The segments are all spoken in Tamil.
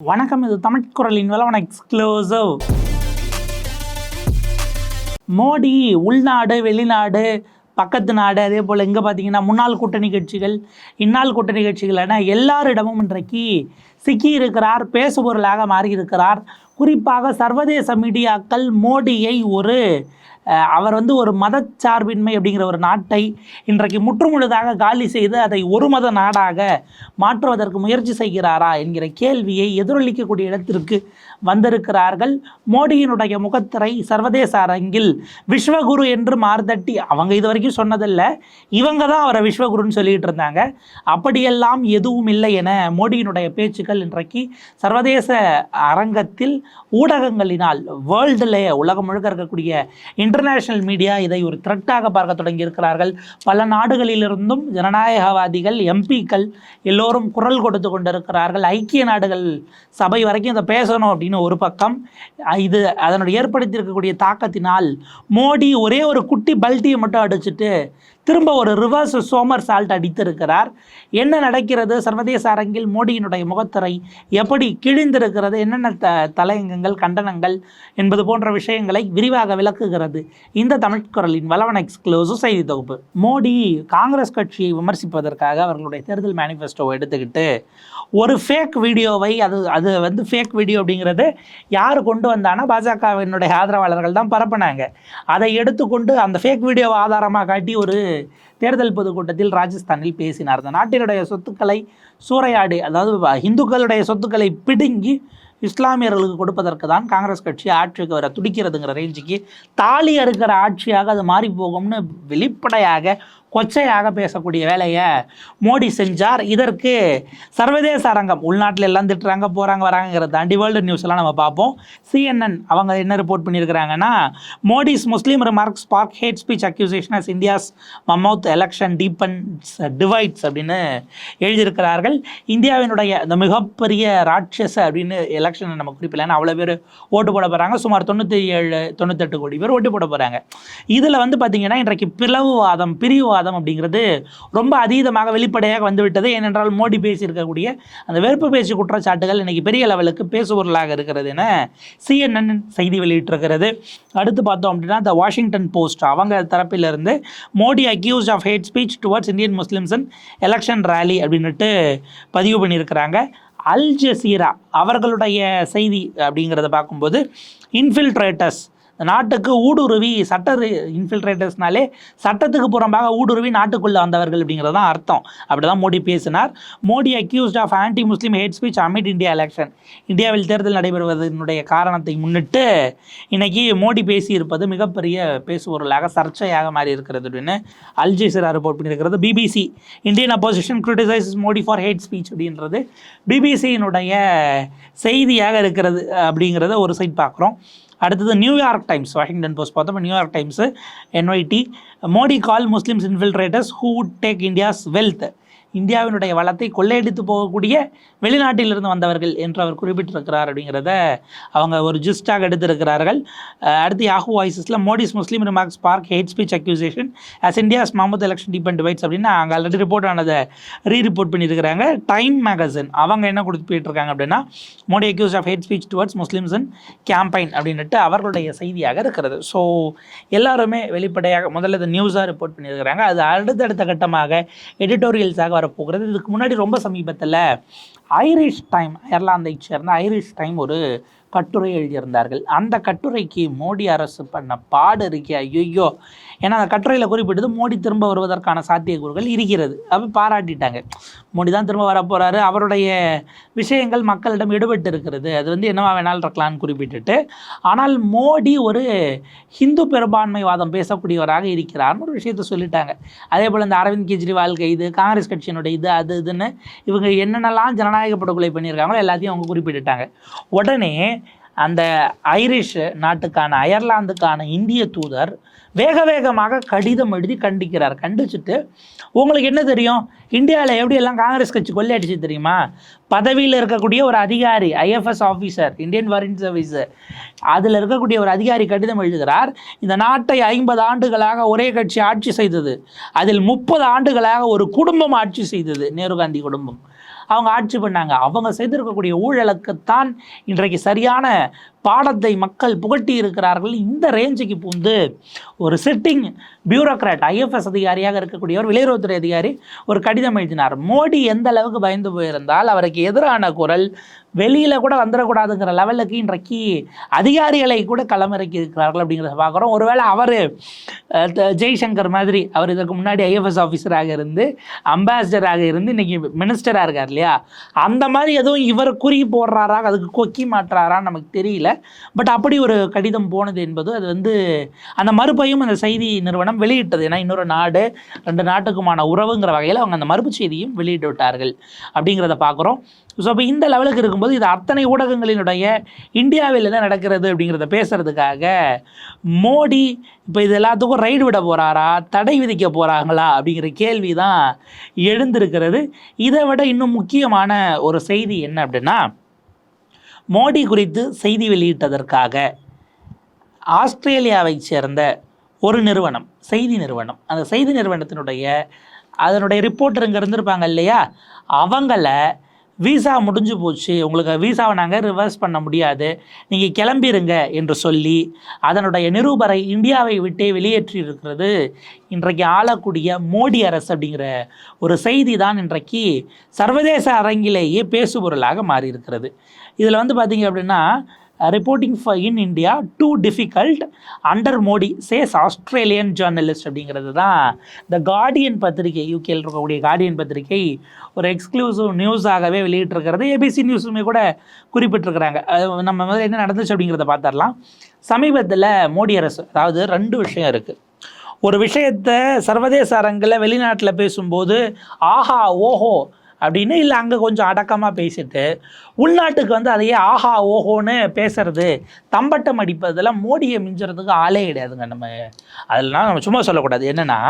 வணக்கம் இது தமிழ் குரலின் வளவன எக்ஸ்க்ளூசிவ் மோடி உள்நாடு வெளிநாடு பக்கத்து நாடு அதே போல் எங்கே பார்த்தீங்கன்னா முன்னாள் கூட்டணி கட்சிகள் இந்நாள் கூட்டணி கட்சிகள் என எல்லாரிடமும் இன்றைக்கு சிக்கி இருக்கிறார் பேசுபொருளாக மாறியிருக்கிறார் குறிப்பாக சர்வதேச மீடியாக்கள் மோடியை ஒரு அவர் வந்து ஒரு மதச்சார்பின்மை அப்படிங்கிற ஒரு நாட்டை இன்றைக்கு முற்றுமுழுதாக காலி செய்து அதை ஒரு மத நாடாக மாற்றுவதற்கு முயற்சி செய்கிறாரா என்கிற கேள்வியை எதிரொலிக்கக்கூடிய இடத்திற்கு வந்திருக்கிறார்கள். மோடியினுடைய முகத்திரை சர்வதேச அரங்கில் விஸ்வகுரு என்று மார்தட்டி அவங்க இது வரைக்கும் சொன்னதில்லை. இவங்க தான் அவரை விஸ்வகுருன்னு சொல்லிகிட்டு இருந்தாங்க. அப்படியெல்லாம் எதுவும் இல்லை என மோடியினுடைய பேச்சுக்கள் இன்றைக்கு சர்வதேச அரங்கத்தில் ஊடகங்களினால் வேர்ல்டில் உலகம் முழுக்க இருக்கக்கூடிய இன்டர்நேஷனல் மீடியா இதை ஒரு த்ரெட்டாக பார்க்க தொடங்கி இருக்கிறார்கள் பல நாடுகளிலிருந்தும் ஜனநாயகவாதிகள் எம்பிக்கள் எல்லோரும் குரல் கொடுத்து கொண்டிருக்கிறார்கள். ஐக்கிய நாடுகள் சபை வரைக்கும் இதை பேசணும் அப்படின்னு ஒரு பக்கம் இது அதனுடைய ஏற்படுத்தியிருக்கக்கூடிய தாக்கத்தினால் மோடி ஒரே ஒரு குட்டி பல்ட்டியை மட்டும் அடிச்சுட்டு திரும்ப ஒரு ரிவர்ஸ் சோமர் சால்ட் அடித்திருக்கிறார். என்ன நடக்கிறது? சர்வதேச அரங்கில் மோடியினுடைய முகத்திரை எப்படி கிழிந்திருக்கிறது? என்னென்ன த தலையங்கங்கள் கண்டனங்கள் என்பது போன்ற விஷயங்களை விரிவாக விளக்குகிறது. இந்த தமிழ் குரலின் வளவன் எக்ஸ்க்ளூசிவ் செய்தி தொகுப்பு. மோடி காங்கிரஸ் கட்சியை விமர்சிப்பதற்காக அவர்களுடைய தேர்தல் மேனிஃபெஸ்டோவை எடுத்துக்கிட்டு ஒரு ஃபேக் வீடியோவை அது அது வந்து ஃபேக் வீடியோ அப்படிங்கிறது யார் கொண்டு வந்தானா பாஜகவினுடைய ஆதரவாளர்கள் தான் பரப்புனாங்க. அதை எடுத்துக்கொண்டு அந்த ஃபேக் வீடியோவை ஆதாரமாக காட்டி ஒரு தேர்தல் பொதுக்கூட்டத்தில் ராஜஸ்தானில் பேசினார். அந்த நாட்டினுடைய சொத்துக்களை சூறையாடி அதாவது இந்துக்களுடைய சொத்துக்களை பிடுங்கி இஸ்லாமியர்களுக்கு கொடுப்பதற்கு தான் காங்கிரஸ் கட்சி ஆட்சிக்கு வர துடிக்கிறதுங்கிற ரேஞ்சுக்கு தாலி அறுக்கிற ஆட்சியாக அது மாறி போகும்னு வெளிப்படையாக கொச்சையாக பேசக்கூடிய வேலையை மோடி செஞ்சார். இதற்கு சர்வதேச அரங்கம் உள்நாட்டில் எல்லாம் திட்டுறாங்க போகிறாங்க வராங்கிறத தாண்டி வேர்ல்டு நியூஸ்லாம் நம்ம பார்ப்போம். சிஎன்என் அவங்க என்ன report பண்ணியிருக்கிறாங்கன்னா Modi's Muslim remarks spark hate speech accusation as India's mammoth election deepens divides அப்படின்னு எழுதியிருக்கிறார்கள். இந்தியாவினுடைய இந்த மிகப்பெரிய ராட்சச அப்படின்னு எலெக்ஷனை நம்ம குறிப்பிடல. ஏன்னா அவ்வளோ பேர் ஓட்டு போட போகிறாங்க சுமார் தொண்ணூற்றி ஏழு தொண்ணூத்தெட்டு கோடி பேர் ஓட்டு போட போகிறாங்க இதில் வந்து பார்த்திங்கன்னா இன்றைக்கு பிளவுவாதம் பிரிவுவாதம் அப்படிங்கிறது ரொம்ப அதீதமாக வெளிப்படையாக வந்துவிட்டது. ஏனென்றால் மோடி பேசியிருக்கக்கூடிய அந்த வெறுப்பு பேச்சு குற்றச்சாட்டுகள் இன்னைக்கு பெரிய லெவலுக்கு பேசுபொருளாக இருக்கிறது என சிஎன்என் செய்தி வெளியிட்டிருக்கிறது. அடுத்து பார்த்தோம் அப்படின்னா த வாஷிங்டன் போஸ்ட் அவங்க தரப்பிலிருந்து Modi accuse of hate speech towards Indian Muslims election rally அப்படின்னுட்டு பதிவு பண்ணியிருக்கிறாங்க. அல் ஜசீரா அவர்களுடைய செய்தி அப்படிங்கிறத பார்க்கும்போது இன்ஃபில்ட்ரேட்டர்ஸ் நாட்டுக்கு ஊடுருவி சட்ட இன்ஃபில்ட்ரேட்டர்ஸ்னாலே சட்டத்துக்கு புறம்பாக ஊடுருவி நாட்டுக்குள்ளே வந்தவர்கள் அப்படிங்கிறது தான் அர்த்தம். அப்படி தான் மோடி பேசினார். Modi accused of anti Muslim hate speech amid India election இந்தியாவில் தேர்தல் நடைபெறுவதனுடைய காரணத்தை முன்னிட்டு இன்றைக்கி மோடி பேசியிருப்பது மிகப்பெரிய பேசுபொருளாக சர்ச்சையாக மாறி இருக்கிறது அப்படின்னு அல் ரிப்போர்ட் பண்ணியிருக்கிறது. BBC Indian opposition criticise Modi for hate speech அப்படின்றது. பிபிசியினுடைய செய்தியாக இருக்கிறது அப்படிங்கிறத ஒரு சைட் பார்க்குறோம். அடுத்தது நியூயார்க் டைம்ஸ் வாஷிங்டன் போஸ்ட் பார்த்தோம். New York Times NYT Modi call Muslims infiltrators who take India's wealth இந்தியாவினுடைய வளத்தை கொள்ளையடித்து போகக்கூடிய வெளிநாட்டிலிருந்து வந்தவர்கள் என்று அவர் குறிப்பிட்டிருக்கிறார் அப்படிங்கிறத அவங்க ஒரு ஜிஸ்டாக எடுத்திருக்கிறார்கள். அடுத்து Yahoo வாய்ஸஸில் Modi's Muslim remarks spark hate speech accusation as India's mammoth election deepens divides அப்படின்னு அங்கே ஆல்ரெடி ரிப்போர்ட் ஆனதை ரீ ரிப்போர்ட் பண்ணியிருக்கிறாங்க. டைம் மேகசின் அவங்க என்ன கொடுத்து போயிட்டுருக்காங்க அப்படின்னா Modi accuse of hate speech towards Muslims in campaign அப்படின்ட்டு அவர்களுடைய செய்தியாக இருக்கிறது. ஸோ எல்லாருமே வெளிப்படையாக முதல்ல இது நியூஸாக ரிப்போர்ட் பண்ணியிருக்கிறாங்க. அது அடுத்தடுத்த கட்டமாக எடிட்டோரியல்ஸாக வரப்போகிறது. இதுக்கு முன்னாடி ரொம்ப சமீபத்தில் ஐரிஷ் டைம் அயர்லாந்தைச் சேர்ந்த ஐரிஷ் டைம் ஒரு கட்டுரை எழுதியிருந்தார்கள். அந்த கட்டுரைக்கு மோடி அரசு பண்ண பாடு இருக்கே ஐயோ ஏன்னா அந்த கட்டுரையில் குறிப்பிட்டது மோடி திரும்ப வருவதற்கான சாத்தியக்கூறுகள் இருக்கிறது. அப்போ பாராட்டிட்டாங்க. மோடி தான் திரும்ப வர போகிறாரு அவருடைய விஷயங்கள் மக்களிடம் எடுபட்டு இருக்கிறது. அது வந்து என்னவா வேணாலும் இருக்கலாம்னு குறிப்பிட்டுட்டு. ஆனால் மோடி ஒரு ஹிந்து பெரும்பான்மைவாதம் பேசக்கூடியவராக இருக்கிறார்னு ஒரு விஷயத்த சொல்லிட்டாங்க. அதே போல் இந்த அரவிந்த் கெஜ்ரிவால் கைது காங்கிரஸ் கட்சியினுடைய இது அது இதுன்னு இவங்க என்னென்னலாம் ஜனநாயக படுகொலை பண்ணியிருக்காங்களோ எல்லாத்தையும் அவங்க குறிப்பிட்டுட்டாங்க. உடனே அந்த ஐரிஷ் நாட்டுக்கான அயர்லாந்துக்கான இந்திய தூதர் வேக வேகமாக கடிதம் எழுதி கண்டிக்கிறார். கண்டிச்சுட்டு உங்களுக்கு என்ன தெரியும்? இந்தியாவில் எப்படியெல்லாம் காங்கிரஸ் கட்சி கொள்ளையடிச்சு தெரியுமா? பதவியில் இருக்கக்கூடிய ஒரு அதிகாரி IFS officer Indian foreign service அதில் இருக்கக்கூடிய ஒரு அதிகாரி கடிதம் எழுதுகிறார். இந்த நாட்டை ஐம்பது ஆண்டுகளாக ஒரே கட்சி ஆட்சி செய்தது. அதில் முப்பது ஆண்டுகளாக ஒரு குடும்பம் ஆட்சி செய்தது. நேரு காந்தி குடும்பம். அவங்க ஆட்சி பண்ணாங்க. அவங்க செய்திருக்கக்கூடிய ஊழலுக்குத்தான் இன்றைக்கு சரியான பாடத்தை மக்கள் புகட்டி இருக்கிறார்கள். இந்த ரேஞ்சுக்கு வந்து ஒரு சிட்டிங் பியூரோக்ராட் ஐஎஃப்எஸ் அதிகாரியாக இருக்கக்கூடியவர் வெளியுறவுத்துறை அதிகாரி ஒரு கடிதம் எழுதினார். மோடி எந்த அளவுக்கு பயந்து போயிருந்தால் அவருக்கு எதிரான குரல் வெளியில் கூட வந்துடக்கூடாதுங்கிற லெவலுக்கு இன்றைக்கு அதிகாரிகளை கூட களமிறக்கி இருக்கிறார்கள் அப்படிங்கிறத பார்க்குறோம். ஒருவேளை அவர் ஜெய்சங்கர் மாதிரி அவர் இதற்கு முன்னாடி ஐஎஃப்எஸ் ஆஃபீஸராக இருந்து அம்பாசிடராக இருந்து இன்னைக்கு மினிஸ்டராக இருக்கார் இல்லையா? அந்த மாதிரி எதுவும் இவர் குறி போடுறாரா? அதுக்கு கொக்கி மாட்டுறாரான்னு நமக்கு தெரியல. பட் அப்படி ஒரு கடிதம் போனது என்பது அது வந்து அந்த மறுப்பையும் அந்த செய்தி நிறுவனம் வெளியிட்டது. ஏன்னா இன்னொரு நாடு ரெண்டு நாட்டுக்குமான உறவுங்கிற வகையில் அவங்க அந்த மறுப்பு செய்தியும் வெளியிட்டு விட்டார்கள் அப்படிங்கிறத பார்க்குறோம். ஸோ அப்போ இந்த லெவலுக்கு இருக்கும்போது இது அத்தனை ஊடகங்களினுடைய இந்தியாவில் என்ன நடக்கிறது அப்படிங்கிறத பேசுகிறதுக்காக மோடி இப்போ இது எல்லாத்துக்கும் ரைடு விட போகிறாரா தடை விதிக்க போகிறாங்களா அப்படிங்கிற கேள்வி தான் எழுந்திருக்கிறது. இதை விட இன்னும் முக்கியமான ஒரு செய்தி என்ன அப்படின்னா மோடி குறித்து செய்தி வெளியிட்டதற்காக ஆஸ்திரேலியாவைச் சேர்ந்த ஒரு நிறுவனம் செய்தி நிறுவனம். அந்த செய்தி நிறுவனத்தினுடைய அதனுடைய ரிப்போர்ட்டர் இங்கே இருந்திருப்பாங்க இல்லையா? அவங்கள விசா முடிஞ்சு போச்சு. உங்களுக்கு விசாவை நாங்கள் ரிவர்ஸ் பண்ண முடியாது. நீங்கள் கிளம்பிருங்க என்று சொல்லி அதனுடைய நிரூபரை இந்தியாவை விட்டே வெளியேற்றி இருக்கிறது இன்றைக்கு ஆளக்கூடிய மோடி அரசு அப்படிங்கிற ஒரு செய்தி தான் இன்றைக்கு சர்வதேச அரங்கிலேயே பேசுபொருளாக மாறியிருக்கிறது. இதில் வந்து பார்த்தீங்க அப்படின்னா reporting for in India too difficult under Modi says Australian journalist அப்படிங்கிறது தான். த கார்டியன் பத்திரிகை யூகேயில் இருக்கக்கூடிய கார்டியன் பத்திரிகை ஒரு எக்ஸ்க்ளூசிவ் நியூஸாகவே வெளியிட்டிருக்கிறது. ஏபிசி நியூஸுமே கூட குறிப்பிட்டிருக்கிறாங்க. நம்ம முதல்ல என்ன நடந்துச்சு அப்படிங்கிறத பார்த்துடலாம். சமீபத்தில் மோடி அரசு அதாவது ரெண்டு விஷயம் இருக்குது ஒரு விஷயத்தை சர்வதேச அரங்கில் வெளிநாட்டில் பேசும்போது ஆஹா ஓஹோ அப்படின்னு இல்லை அங்கே கொஞ்சம் அடக்கமாக பேசிட்டு உள்நாட்டுக்கு வந்து அதையே ஆஹா ஓஹோன்னு பேசுறது தம்பட்டம் அடிப்பதில் மோடியை மிஞ்சுறதுக்கு ஆளே கிடையாதுங்க நம்ம. அதெல்லாம் நம்ம சும்மா சொல்லக்கூடாது. என்னென்னா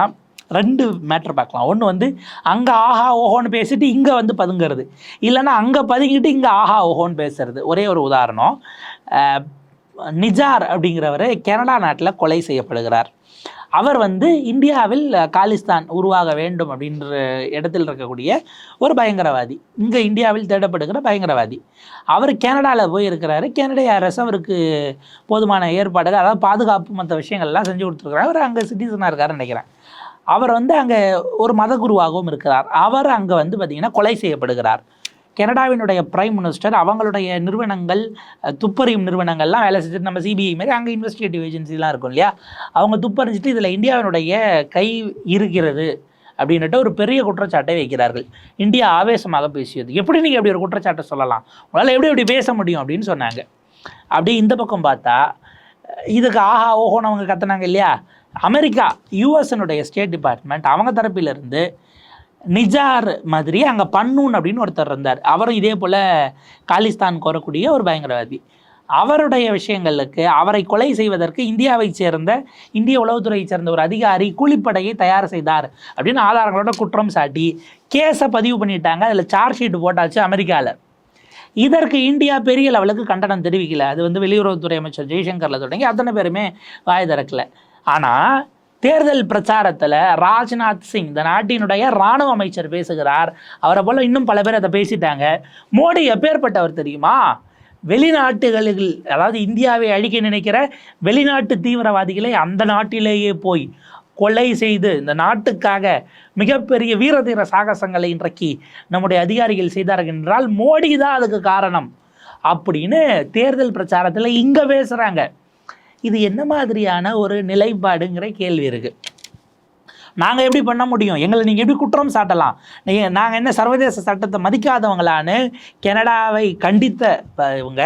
ரெண்டு மேட்ரு பார்க்கலாம். ஒன்று வந்து அங்கே ஆஹா ஓஹோன்னு பேசிட்டு இங்கே வந்து பதுங்கிறது. இல்லைன்னா அங்கே பதுங்கிட்டு இங்கே ஆஹா ஓஹோன்னு பேசுறது. ஒரே ஒரு உதாரணம். நிஜார் அப்படிங்கிறவர் கனடா நாட்டில் கொலை செய்யப்படுகிறார். அவர் வந்து இந்தியாவில் காலிஸ்தான் உருவாக வேண்டும் அப்படின்ற இடத்தில் இருக்கக்கூடிய ஒரு பயங்கரவாதி. இங்கே இந்தியாவில் தேடப்படுகிற பயங்கரவாதி. அவர் கனடாவில் போய் இருக்கிறாரு கனடிய அரசு அவருக்கு போதுமான ஏற்பாடுகள் அதாவது பாதுகாப்பு மற்ற விஷயங்கள்லாம் செஞ்சு கொடுத்துருக்குறாரு. அவர் அங்கே சிட்டிசனாக இருக்காருன்னு நினைக்கிறேன். அவர் வந்து அங்கே ஒரு மதகுருவாகவும் இருக்கிறார். அவர் அங்கே வந்து பார்த்திங்கன்னா கொலை செய்யப்படுகிறார். கனடாவினுடைய பிரைம் மினிஸ்டர் அவங்களுடைய நிறுவனங்கள் துப்பறியும் நிறுவனங்கள்லாம் வேலை செஞ்சுட்டு நம்ம சிபிஐ மாதிரி அங்கே இன்வெஸ்டிகேட்டிவ் ஏஜென்சிலாம் இருக்கும் இல்லையா? அவங்க துப்பறிஞ்சிட்டு இதில் இந்தியாவினுடைய கை இருக்கிறது அப்படின்ட்டு ஒரு பெரிய குற்றச்சாட்டை வைக்கிறார்கள். இந்தியா ஆவேசமாக பேசியது. எப்படி நீங்கள் அப்படி ஒரு குற்றச்சாட்டை சொல்லலாம்? உங்களால் எப்படி எப்படி பேச முடியும் அப்படின்னு சொன்னாங்க. அப்படியே இந்த பக்கம் பார்த்தா இதுக்கு ஆஹா ஓஹோன்னு அவங்க கத்துனாங்க இல்லையா? அமெரிக்கா யூஎஸ்னுடைய ஸ்டேட் டிபார்ட்மெண்ட் அவங்க தரப்பிலிருந்து நிஜார் மாதிரி அங்கே பண்ணூன் அப்படின்னு ஒருத்தர் இருந்தார். அவரும் இதே போல் காலிஸ்தான் கோரக்கூடிய ஒரு பயங்கரவாதி. அவருடைய விஷயங்களுக்கு அவரை கொலை செய்வதற்கு இந்தியாவை சேர்ந்த இந்திய உளவுத்துறையை சேர்ந்த ஒரு அதிகாரி கூலிப்படையை தயார் செய்தார் அப்படின்னு ஆதாரங்களோட குற்றம் சாட்டி கேஸை பதிவு பண்ணிட்டாங்க. அதில் சார்ஜ் ஷீட் போட்டாச்சு அமெரிக்காவில் இதற்கு இந்தியா பெரிய லெவலுக்கு கண்டனம் தெரிவிக்கல. அது வந்து வெளியுறவுத்துறை அமைச்சர் ஜெய்சங்கர்ல தொடங்கி அத்தனை பேருமே வாய் திறக்கல. ஆனால் தேர்தல் பிரச்சாரத்தில் ராஜ்நாத் சிங் இந்த நாட்டினுடைய இராணுவ அமைச்சர் பேசுகிறார். அவரை போல இன்னும் பல பேர் அதை பேசிட்டாங்க. மோடி எப்பேற்பட்டவர் தெரியுமா? வெளிநாட்டுகளில் அதாவது இந்தியாவை அழிக்க நினைக்கிற வெளிநாட்டு தீவிரவாதிகளை அந்த நாட்டிலேயே போய் கொலை செய்து இந்த நாட்டுக்காக மிகப்பெரிய வீரதீர சாகசங்களை இன்றைக்கு நம்முடைய அதிகாரிகள் செய்தார்கள் என்றால் மோடி தான் அதுக்கு காரணம். அப்படின்னு தேர்தல் பிரச்சாரத்தில் இங்கே பேசுகிறாங்க இது என்ன மாதிரியான ஒரு நிலைப்பாடுங்கிற கேள்வி இருக்குது நாங்கள் எப்படி பண்ண முடியும்? எங்களை நீங்கள் எப்படி குற்றம் சாட்டலாம்? நீங்கள் நாங்கள் என்ன சர்வதேச சட்டத்தை மதிக்காதவங்களான்னு கனடாவை கண்டித்த இவங்க.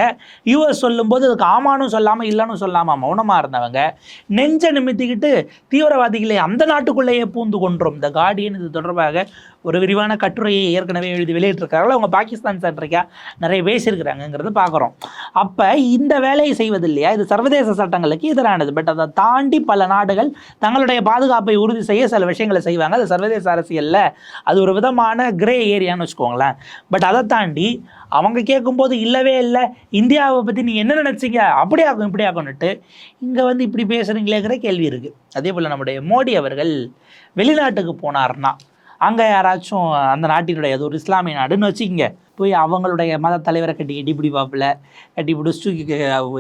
யூஎஸ் சொல்லும்போது அதுக்கு ஆமானும் சொல்லாமல் இல்லைன்னு சொல்லாமல் மௌனமாக இருந்தவங்க. நெஞ்ச நிமித்திக்கிட்டு தீவிரவாதிகளை அந்த நாட்டுக்குள்ளேயே பூந்து கொன்றோம். இந்த கார்டியன் இது தொடர்பாக ஒரு விரிவான கட்டுரையை ஏற்கனவே எழுதி வெளியிட்டிருக்காங்களா அவங்க பாகிஸ்தான் சென்ட்ரிக்கா நிறைய பேசியிருக்கிறாங்கங்கிறத பார்க்குறோம். அப்போ இந்த வேலையை செய்வது இல்லையா இது சர்வதேச சட்டங்களுக்கு எதிரானது. பட் அதை தாண்டி பல நாடுகள் தங்களுடைய பாதுகாப்பை உறுதி செய்ய சில விஷயங்களை செய்வாங்க. அது சர்வதேச அரசியலில். அது ஒரு விதமான கிரே ஏரியான்னு வச்சுக்கோங்களேன். பட் அதை தாண்டி அவங்க கேட்கும்போது இல்லவே இல்லை. இந்தியாவை பற்றி நீங்கள் என்ன நினச்சிங்க? அப்படி ஆகும் இப்படி ஆகும்னுட்டு இங்கே வந்து இப்படி பேசுகிறீங்களேங்கிற கேள்வி இருக்குது அதே போல் நம்முடைய மோடி அவர்கள் வெளிநாட்டுக்கு போனார்னா அங்கே யாராச்சும் அந்த நாட்டினுடைய அது ஒரு இஸ்லாமிய நாடுன்னு வச்சுக்கிங்க. போய் அவங்களுடைய மத தலைவரை கட்டி கட்டி பிடிப்பாப்புல கட்டி பிடிச்சி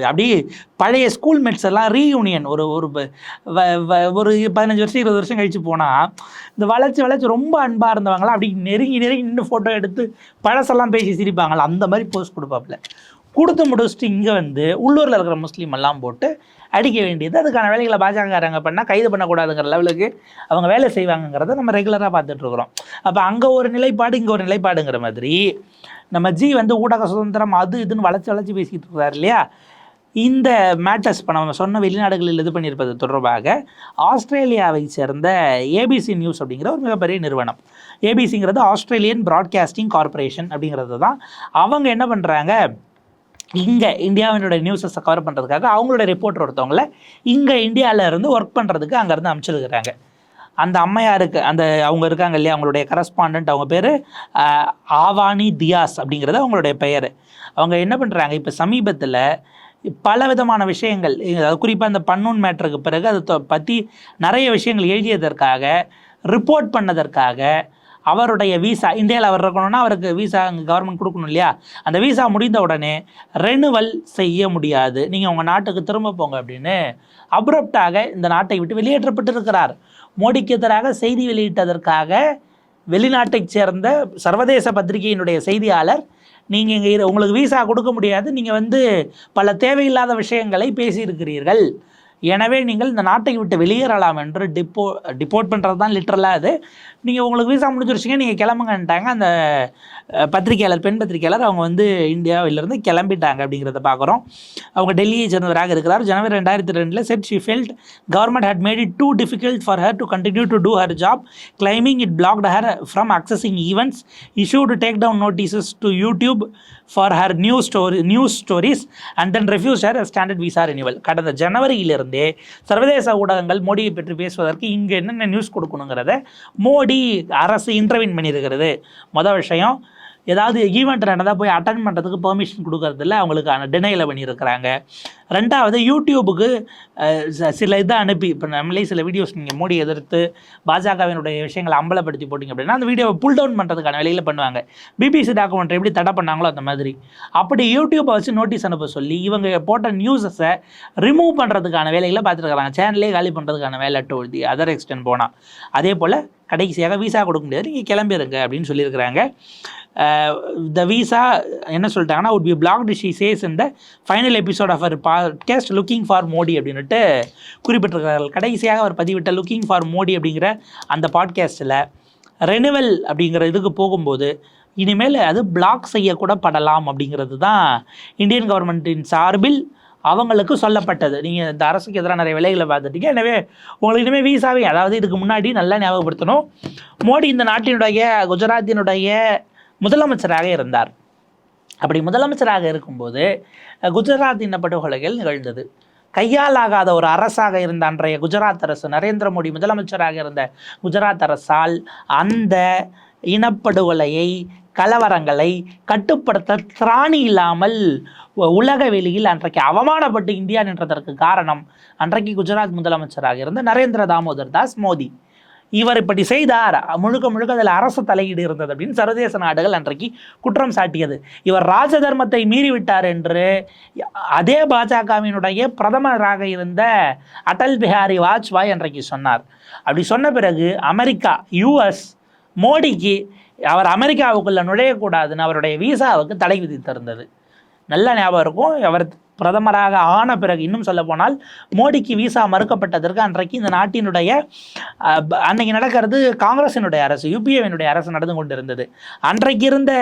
அப்படியே பழைய ஸ்கூல் மேட்ஸ் எல்லாம் ரீயூனியன் ஒரு ஒரு வ- ஒரு பதினஞ்சு வருஷம் இருபது வருஷம் கழித்து போனால் இந்த வளைச்சி வளைச்சி ரொம்ப அன்பாக இருந்தவங்களாம் அப்படி நெருங்கி நெருங்கி நின்று ஃபோட்டோ எடுத்து பழசெல்லாம் பேசி சிரிப்பாங்களா அந்த மாதிரி போஸ்ட் கொடுப்பாப்புல. கொடுத்து முடிச்சுட்டு இங்கே வந்து உள்ளூரில் இருக்கிற முஸ்லீம் எல்லாம் போட்டு அடிக்க வேண்டியது. அதுக்கான வேலைகளை பாஜகக்காரங்க பண்ணால் கைது பண்ணக்கூடாதுங்கிற லெவலுக்கு அவங்க வேலை செய்வாங்கங்கிறத நம்ம ரெகுலராக பார்த்துட்ருக்குறோம் அப்போ அங்கே ஒரு நிலைப்பாடு இங்கே ஒரு நிலைப்பாடுங்கிற மாதிரி நம்ம ஜி வந்து ஊடக சுதந்திரம் அது இதுன்னு வளைச்சு வளைச்சு பேசிக்கிட்டு இருக்கிறார் இல்லையா? இந்த மேட்டர்ஸ் இப்போ நம்ம சொன்ன வெளிநாடுகளில் இது பண்ணியிருப்பது தொடர்பாக ஆஸ்திரேலியாவை சேர்ந்த ஏபிசி நியூஸ் அப்படிங்கிற ஒரு மிகப்பெரிய நிறுவனம். ஏபிசிங்கிறது ஆஸ்திரேலியன் ப்ராட்காஸ்டிங் கார்ப்பரேஷன் அப்படிங்கிறது தான். அவங்க என்ன பண்ணுறாங்க இங்கே இந்தியாவினுடைய நியூஸஸை கவர் பண்ணுறதுக்காக அவங்களோட ரிப்போர்ட்டர் ஒருத்தவங்கள இங்கே இந்தியாவில் இருந்து ஒர்க் பண்ணுறதுக்கு அங்கேருந்து அமைச்சிருக்கிறாங்க. அந்த அம்மையாருக்கு அந்த அவங்க இருக்காங்க இல்லையா அவங்களுடைய கரஸ்பாண்டன்ட் அவங்க பேர் ஆவானி தியாஸ் அப்படிங்கிறது அவங்களுடைய பெயர். அவங்க என்ன பண்ணுறாங்க இப்போ சமீபத்தில் பல விதமான விஷயங்கள் அதாவது குறிப்பாக இந்த பன்னூன் மேட்டருக்கு பிறகு அதை பற்றி நிறைய விஷயங்கள் எழுதியதற்காக ரிப்போர்ட் பண்ணதற்காக அவருடைய விசா இந்தியாவில் அவர் இருக்கணும்னா அவருக்கு விசா அங்கே கவர்மெண்ட் கொடுக்கணும் இல்லையா? அந்த விசா முடிந்த உடனே ரெனுவல் செய்ய முடியாது. நீங்கள் உங்கள் நாட்டுக்கு திரும்ப போங்க அப்படின்னு அப்ரப்டாக இந்த நாட்டை விட்டு வெளியேற்றப்பட்டிருக்கிறார். மோடிக்கு எதிராக செய்தி வெளியிட்டதற்காக வெளிநாட்டைச் சேர்ந்த சர்வதேச பத்திரிகையினுடைய செய்தியாளர் நீங்கள் இங்கே உங்களுக்கு விசா கொடுக்க முடியாது. நீங்கள் வந்து பல தேவையில்லாத விஷயங்களை பேசியிருக்கிறீர்கள். எனவே நீங்கள் இந்த நாட்டை விட்டு வெளியேறலாம் என்று டிப்போ டிப்போர்ட் பண்ணுறது தான் லிட்டரலாக அது. நீங்கள் உங்களுக்கு விசா முடிஞ்சிருச்சிங்க நீங்கள் கிளம்புங்கன்ட்டாங்க. அந்த பத்திரிகையாளர் பெண் பத்திரிகையாளர் அவங்க வந்து இந்தியாவிலிருந்து கிளம்பிட்டாங்க அப்படிங்கிறத பார்க்குறோம் அவங்க டெல்லியை சேர்ந்தவராக இருக்கிறார். ஜனவரி ரெண்டாயிரத்தி ரெண்டில் said she felt government had made it too difficult for her to continue to do her job claiming it blocked her from accessing events issue to take down to to YouTube for her new story news stories and then refuse her standard visa renewal. கடந்த ஜனவரியிலிருந்து சர்வதேச ஊடகங்கள் மோடியை பற்றி பேசுவதற்கு இங்கே என்னென்ன நியூஸ் கொடுக்கணுங்கிறத மோடி அரசு இன்டர்வின் பண்ணியிருக்கிறது. மொதல் விஷயம் ஏதாவது ஈவெண்ட் நடந்தால் போய் அட்டன் பண்ணுறதுக்கு பெர்மிஷன் கொடுக்கறதில்ல அவங்களுக்கான டினையில் பண்ணியிருக்கிறாங்க. ரெண்டாவது யூடியூபுக்கு ச- சில இதை அனுப்பி. இப்போ நம்மளே சில வீடியோஸ் நீங்கள் மோடி எதிர்த்து பாஜகவினுடைய விஷயங்களை அம்பலப்படுத்தி போட்டிங்க அப்படின்னா அந்த வீடியோவை புல் டவுன் பண்ணுறதுக்கான வேலையில் பண்ணுவாங்க. பிபிசி டாக்குமெண்ட் எப்படி தடை பண்ணாங்களோ அந்த மாதிரி. அப்படி யூடியூப்பை வச்சு நோட்டீஸ் அனுப்ப சொல்லி இவங்க போட்ட நியூஸஸை ரிமூவ் பண்ணுறதுக்கான வேலைகளை பார்த்துருக்காங்க சேனலே காலி பண்ணுறதுக்கான வேலை டு தி அதர் எக்ஸ்டென்ட் போனால் அதே போல் கடைசியாக விசா கொடுக்க முடியாது. நீங்கள் கிளம்பிடுங்க அப்படின்னு சொல்லியிருக்கிறாங்க. த விசா என்ன சொல்லிட்டாங்கன்னா would be block she says இந்த final episode of our podcast looking for Modi அப்படின்னுட்டு குறிப்பிட்டிருக்கிறார்கள். கடைசியாக அவர் பதிவிட்ட லுக்கிங் ஃபார் மோடி அப்படிங்கிற அந்த பாட்காஸ்ட்டில் ரெனுவல் அப்படிங்கிற இதுக்கு போகும்போது இனிமேல் அது பிளாக் செய்யக்கூட படலாம் அப்படிங்கிறது தான் இந்தியன் கவர்மெண்ட்டின் சார்பில் அவங்களுக்கு சொல்லப்பட்டது. நீங்கள் இந்த அரசுக்கு எதிராக நிறைய விலைகளை பார்த்துட்டீங்க. எனவே உங்களுக்கு இனிமேல் வீசாவே அதாவது இதுக்கு முன்னாடி நல்லா ஞாபகப்படுத்தணும். மோடி இந்த நாட்டினுடைய குஜராத்தினுடைய முதலமைச்சராக இருந்தார். அப்படி முதலமைச்சராக இருக்கும்போது குஜராத் இனப்படுகொலைகள் நிகழ்ந்தது. கையாலாகாத ஒரு அரசாக இருந்த அன்றைய குஜராத் அரசு நரேந்திர மோடி முதலமைச்சராக இருந்த குஜராத் அரசால் அந்த இனப்படுகொலையை கலவரங்களை கட்டுப்படுத்த திராணி இல்லாமல் உலக வெளியில் அன்றைக்கு அவமானப்பட்டு இந்தியா நின்றதற்கு காரணம் அன்றைக்கு குஜராத் முதலமைச்சராக இருந்த நரேந்திர தாமோதர் தாஸ் மோடி. இவர் இப்படி செய்தார்? முழுக்க முழுக்க அதில் அரசு தலையீடு இருந்தது அப்படின்னு சர்வதேச நாடுகள் அன்றைக்கு குற்றம் சாட்டியது. இவர் ராஜ தர்மத்தை மீறிவிட்டார் என்று அதே பாஜகவினுடைய பிரதமராக இருந்த அடல் பிஹாரி வாஜ்பாய் அன்றைக்கு சொன்னார். அப்படி சொன்ன பிறகு அமெரிக்கா யுஎஸ் மோடிக்கு அவர் அமெரிக்காவுக்குள்ளே நுழையக்கூடாதுன்னு அவருடைய விசாவுக்கு தடை விதித்திருந்தது. நல்ல ஞாபகம் இருக்கும். அவர் பிரதமராக ஆன பிறகு இன்னும் சொல்ல போனால் மோடிக்கு விசா மறுக்கப்பட்டதற்கு அன்றைக்கு இந்த நாட்டினுடைய அன்னைக்கு நடக்கிறது காங்கிரசினுடைய அரசு யூபிஏவினுடைய அரசு நடந்து கொண்டிருந்தது. அன்றைக்கு இருந்த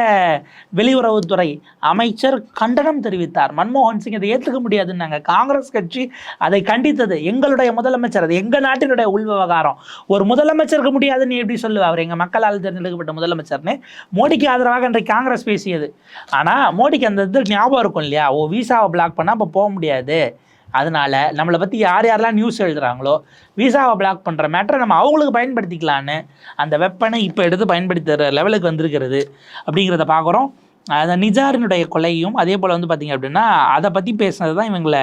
வெளியுறவுத்துறை அமைச்சர் கண்டனம் தெரிவித்தார். மன்மோகன் சிங் இதை ஏற்றுக்க முடியாதுன்னாங்க. காங்கிரஸ் கட்சி அதை கண்டித்தது. எங்களுடைய முதலமைச்சர் அது எங்கள் நாட்டினுடைய உள் விவகாரம் ஒரு முதலமைச்சருக்கு முடியாதுன்னு எப்படி சொல்லுவார்? அவர் எங்கள் மக்களால் தேர்ந்தெடுக்கப்பட்ட முதலமைச்சர்னு மோடிக்கு ஆதரவாக அன்றைக்கு காங்கிரஸ் பேசியது. ஆனால் மோடிக்கு அந்த இது ஞாபகம் இருக்கும் இல்லையா? ஓ விசாவை பிளாக் பண்ணால் அப்போ போக முடியாது. அதனால நம்மளை பற்றி யார் யாரெல்லாம் நியூஸ் எழுதுகிறாங்களோ விசாவை பிளாக் பண்ணுற மேட்டரை நம்ம அவங்களுக்கு பயன்படுத்திக்கலான்னு அந்த வெப்பனை இப்போ எடுத்து பயன்படுத்துகிற லெவலுக்கு வந்திருக்கிறது அப்படிங்கிறத பார்க்குறோம் அந்த நிஜாரினுடைய கொலையும் அதே போல் வந்து பார்த்திங்க அப்படின்னா அதை பற்றி பேசுனது தான் இவங்களை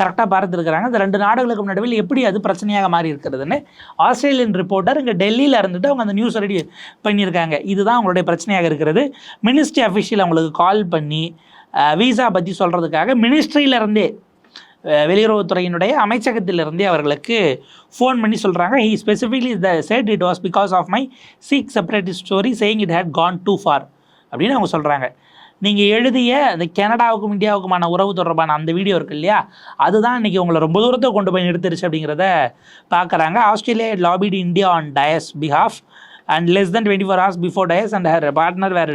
கரெக்டாக பார்த்துருக்குறாங்க. இந்த ரெண்டு நாடுகளுக்கும் நடுவில் எப்படி அது பிரச்சனையாக மாறி இருக்கிறதுன்னு ஆஸ்திரேலியன் ரிப்போர்ட்டர் இங்கே டெல்லியில் இருந்துட்டு அவங்க அந்த நியூஸ் ரெடி பண்ணியிருக்காங்க. இதுதான் அவங்களுடைய பிரச்சனையாக இருக்கிறது. மினிஸ்ட்ரி அஃபிஷியல் அவங்களுக்கு கால் பண்ணி விசா பற்றி சொல்கிறதுக்காக மினிஸ்ட்ரியிலேருந்தே வெளியுறவுத்துறையினுடைய அமைச்சகத்திலிருந்தே அவர்களுக்கு ஃபோன் பண்ணி சொல்கிறாங்க he specifically the said it was because of my Sikh separative story saying it had gone too far அப்படின்னு அவங்க சொல்கிறாங்க நீங்கள் எழுதிய அந்த கனடாவுக்கும் இந்தியாவுக்குமான உறவு தொடர்பான அந்த வீடியோ இருக்கு இல்லையா? அதுதான் இன்றைக்கி உங்களை ரொம்ப தூரத்தை கொண்டு போய் நிறுத்திருச்சு அப்படிங்கிறத பார்க்குறாங்க Australia lobbied India on Dias behalf and less than twenty four hours before Dias and her partner were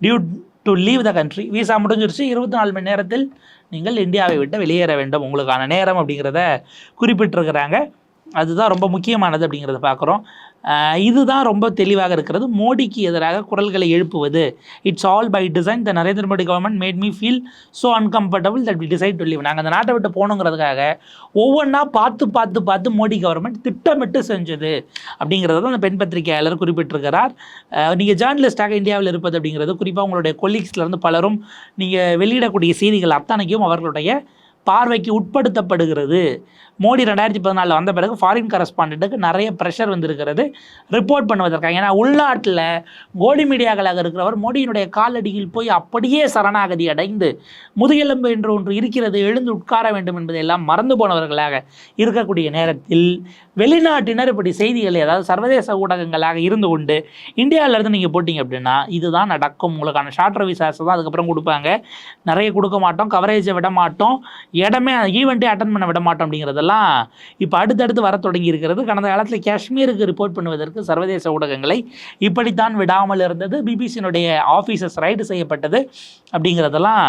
due to leave the country visa முடிஞ்சிருச்சு. இருபத்தி நாலு மணி நேரத்தில் நீங்கள் இந்தியாவை விட்டு வெளியேற வேண்டும். உங்களுக்கான நேரம் அப்படிங்கிறத குறிப்பிட்டிருக்கிறாங்க. அதுதான் ரொம்ப முக்கியமானது அப்படிங்கிறத பார்க்குறோம். இதுதான் ரொம்ப தெளிவாக இருக்கிறது. மோடிக்கு எதிராக குரல்களை எழுப்புவது. It's all by design the Narendra Modi government made me feel so uncomfortable that we decided to leave நாங்கள் அந்த நாட்டை விட்டு போகணுங்கிறதுக்காக ஒவ்வொன்றா பார்த்து பார்த்து பார்த்து மோடி கவர்மெண்ட் திட்டமிட்டு செஞ்சது அப்படிங்கிறத தான் அந்த பெண் பத்திரிகையாளர் குறிப்பிட்டிருக்கிறார். நீங்கள் ஜேர்னலிஸ்டாக இந்தியாவில் இருப்பது அப்படிங்கிறது குறிப்பாக உங்களுடைய கொலீக்ஸ்லேருந்து பலரும் நீங்கள் வெளியிடக்கூடிய செய்திகள் அத்தனைக்கும் அவர்களுடைய பார்வைக்கு உட்படுத்தப்படுகிறது. மோடி ரெண்டாயிரத்தி பதினாலில் வந்த பிறகு ஃபாரின் கரஸ்பாண்டுக்கு நிறைய ப்ரெஷர் வந்திருக்கிறது. ரிப்போர்ட் பண்ணுவதற்காக. ஏன்னா உள்நாட்டில் கோடி மீடியாக்களாக இருக்கிறவர் மோடியினுடைய காலடியில் போய் அப்படியே சரணாகதி அடைந்து முதுகெலும்பு என்று ஒன்று இருக்கிறது எழுந்து உட்கார வேண்டும் என்பதையெல்லாம் மறந்து போனவர்களாக இருக்கக்கூடிய நேரத்தில் வெளிநாட்டினர் இப்படி செய்திகளை அதாவது சர்வதேச ஊடகங்களாக இருந்து கொண்டு இந்தியாவிலேருந்து நீங்கள் போட்டிங்க அப்படின்னா இதுதான் நடக்கும். உங்களுக்கான ஷார்ட் விசாஸ் தான் அதுக்கப்புறம் கொடுப்பாங்க. நிறைய கொடுக்க மாட்டோம் கவரேஜை விட மாட்டோம். இடமே ஈவெண்ட்டே அட்டன் பண்ண விட மாட்டோம் அப்படிங்கிறதெல்லாம் இப்போ அடுத்தடுத்து வர தொடங்கி இருக்கிறது. கடந்த காலத்தில் காஷ்மீருக்கு ரிப்போர்ட் பண்ணுவதற்கு சர்வதேச ஊடகங்களை இப்படித்தான் விடாமல் இருந்தது. பிபிசியினுடைய ஆஃபீஸஸ் ரைடு செய்யப்பட்டது அப்படிங்கிறதெல்லாம்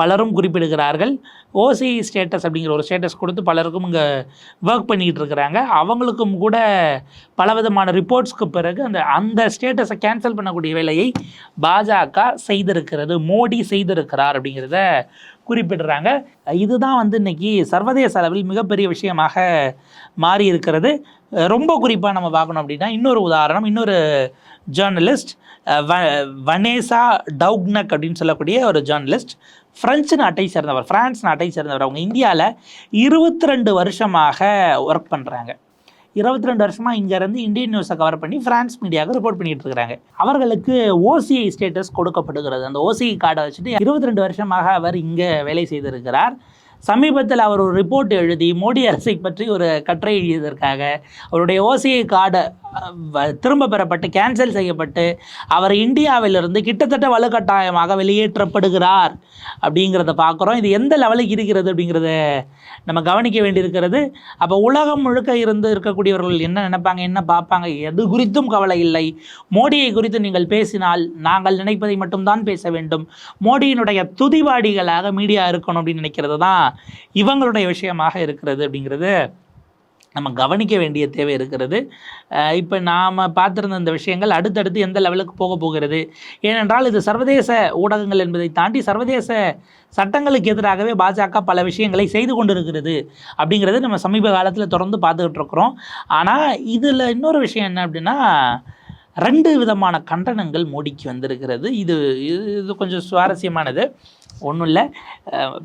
பலரும் குறிப்பிடுகிறார்கள். ஓசி ஸ்டேட்டஸ் அப்படிங்கிற ஒரு ஸ்டேட்டஸ் கொடுத்து பலருக்கும் இங்கே ஒர்க் பண்ணிக்கிட்டு இருக்கிறாங்க. அவங்களுக்கும் கூட பலவிதமான ரிப்போர்ட்ஸ்க்கு பிறகு அந்த அந்த ஸ்டேட்டஸை கேன்சல் பண்ணக்கூடிய வேலையை பாஜக செய்திருக்கிறது மோடி செய்திருக்கிறார் அப்படிங்கிறத குறிப்பிடுறாங்க. இதுதான் வந்து இன்றைக்கி சர்வதேச அளவில் மிகப்பெரிய விஷயமாக மாறி இருக்கிறது ரொம்ப குறிப்பாக நம்ம பார்க்கணும் அப்படின்னா இன்னொரு உதாரணம் இன்னொரு ஜேர்னலிஸ்ட் வ வனேசா டவுக்னக் அப்படின்னு சொல்லக்கூடிய ஒரு ஜேர்னலிஸ்ட் ஃப்ரெஞ்சு நாட்டை சேர்ந்தவர் ஃப்ரான்ஸ் நாட்டை சேர்ந்தவர். அவங்க இந்தியாவில் இருபத்தி ரெண்டு வருஷமாக ஒர்க் பண்ணுறாங்க இருபத்தி ரெண்டு வருஷமாக இங்கேருந்து இந்தியன் நியூஸை கவர் பண்ணி ஃப்ரான்ஸ் மீடியாவுக்கு ரிப்போர்ட் பண்ணிட்டு இருக்கிறாங்க. அவர்களுக்கு ஓசிஐ ஸ்டேட்டஸ் கொடுக்கப்படுகிறது. அந்த ஓசிஐ கார்டை வச்சுட்டு இருபத்தி ரெண்டு வருஷமாக அவர் இங்கே வேலை செய்திருக்கிறார். சமீபத்தில் அவர் ஒரு ரிப்போர்ட் எழுதி மோடி அரசை பற்றி ஒரு கட்டுரை எழுதியதற்காக அவருடைய ஓசிஐ கார்டை திரும்ப பெறப்பட்டு கேன்சல் செய்யப்பட்டு அவர் இந்தியாவிலிருந்து கிட்டத்தட்ட வலுக்கட்டாயமாக வெளியேற்றப்படுகிறார் அப்படிங்கிறத பார்க்குறோம். இது எந்த லெவலுக்கு இருக்கிறது அப்படிங்கிறத நம்ம கவனிக்க வேண்டியிருக்கிறது. அப்போ உலகம் முழுக்க இருந்து இருக்கக்கூடியவர்கள் என்ன நினைப்பாங்க என்ன பார்ப்பாங்க எது குறித்தும் கவலை இல்லை. மோடியை குறித்து நீங்கள் பேசினால் நாங்கள் நினைப்பதை மட்டும்தான் பேச வேண்டும். மோடியினுடைய துதிவாடிகளாக மீடியா இருக்கணும் அப்படின்னு நினைக்கிறது தான் இவங்களுடைய விஷயமாக இருக்கிறது அப்படிங்கிறது நம்ம கவனிக்க வேண்டிய தேவை இருக்கிறது. இப்போ நாம் பார்த்துருந்த இந்த விஷயங்கள் அடுத்தடுத்து எந்த லெவலுக்கு போக போகிறது? ஏனென்றால் இது சர்வதேச ஊடகங்கள் என்பதை தாண்டி சர்வதேச சட்டங்களுக்கு எதிராகவே பாஜக பல விஷயங்களை செய்து கொண்டிருக்கிறது அப்படிங்கிறது நம்ம சமீப காலத்தில் தொடர்ந்து பார்த்துக்கிட்டு இருக்கிறோம். ஆனால் இதில் இன்னொரு விஷயம் என்ன அப்படின்னா ரெண்டு விதமான கண்டனங்கள் மோடிக்கு வந்திருக்கிறது. இது இது இது கொஞ்சம் சுவாரஸ்யமானது. ஒன்றும் இல்லை.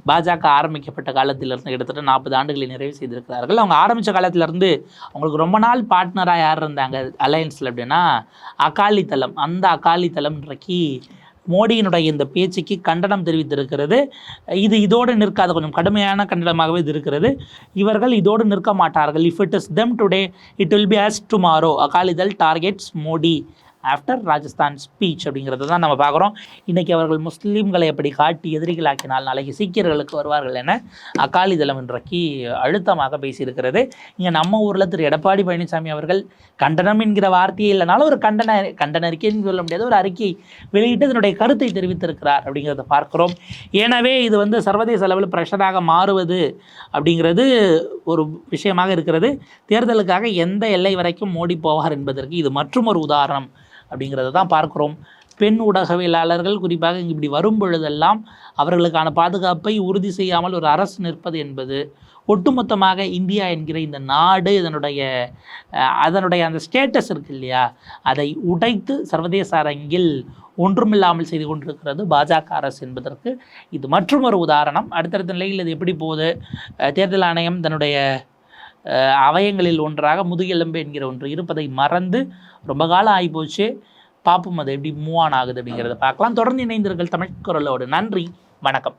பாஜக ஆரம்பிக்கப்பட்ட காலத்திலிருந்து கிட்டத்தட்ட நாற்பது ஆண்டுகளை நிறைவு செய்திருக்கிறார்கள். அவங்க ஆரம்பித்த காலத்திலேருந்து அவங்களுக்கு ரொம்ப நாள் பார்ட்னராக யார் இருந்தாங்க? அலையன்ஸில் அப்படின்னா அகாலி தளம் அந்த அகாலி தளம் இன்றைக்கு மோடியினுடைய இந்த பேச்சுக்கு கண்டனம் தெரிவித்திருக்கிறது. இது இதோடு நிற்காத கொஞ்சம் கடுமையான கண்டனமாகவே இது இருக்கிறது. இவர்கள் இதோடு நிற்க மாட்டார்கள். If it is them today it will be us tomorrow Akali Dal targets Modi. After Rajasthan speech அப்படிங்கிறத தான் நம்ம பார்க்குறோம். இன்றைக்கி அவர்கள் முஸ்லீம்களை எப்படி காட்டி எதிரிகளாக்கினால் நாளைக்கு சீக்கியர்களுக்கு வருவார்கள் என அகாலிதளம் இன்றைக்கு அழுத்தமாக பேசியிருக்கிறது. இங்கே நம்ம ஊரில் திரு எடப்பாடி பழனிசாமி அவர்கள் கண்டனம் என்கிற வார்த்தையே இல்லைனாலும் ஒரு கண்டன கண்டன அறிக்கைன்னு சொல்ல முடியாத. ஒரு அறிக்கை வெளியிட்டு இதனுடைய கருத்தை தெரிவித்திருக்கிறார் அப்படிங்கிறத பார்க்கிறோம். எனவே இது வந்து சர்வதேச அளவில் பிரஷராக மாறுவது அப்படிங்கிறது ஒரு விஷயமாக இருக்கிறது. தேர்தலுக்காக எந்த எல்லை வரைக்கும் மோடி போவார் என்பதற்கு இது மற்றும் ஒரு உதாரணம். அப்படிங்கிறத தான் பார்க்குறோம். பெண் ஊடகவியலாளர்கள் குறிப்பாக இங்கே இப்படி வரும் பொழுதெல்லாம் அவர்களுக்கான பாதுகாப்பை உறுதி செய்யாமல் ஒரு அரசு நிற்பது என்பது ஒட்டுமொத்தமாக இந்தியா என்கிற இந்த நாடு இதனுடைய அதனுடைய அந்த ஸ்டேட்டஸ் இருக்கு இல்லையா? அதை உடைத்து சர்வதேச அரங்கில் ஒன்றுமில்லாமல் செய்து கொண்டிருக்கிறது பாஜக அரசு என்பதற்கு இது மற்றும் ஒரு உதாரணம். அடுத்தடுத்த நிலையில் இது எப்படி போகுது? தேர்தல் ஆணையம் தன்னுடைய அவயங்களில் ஒன்றாக முதுகெலும்பு என்கிற ஒன்று இருப்பதை மறந்து ரொம்ப காலம் ஆகிப்போச்சு. பார்ப்போம் அது எப்படி மூவ் ஆன் ஆகுது அப்படிங்கிறத பார்க்கலாம். தொடர்ந்து இணைந்தீர்கள் தமிழ் குரலோடு. நன்றி. வணக்கம்.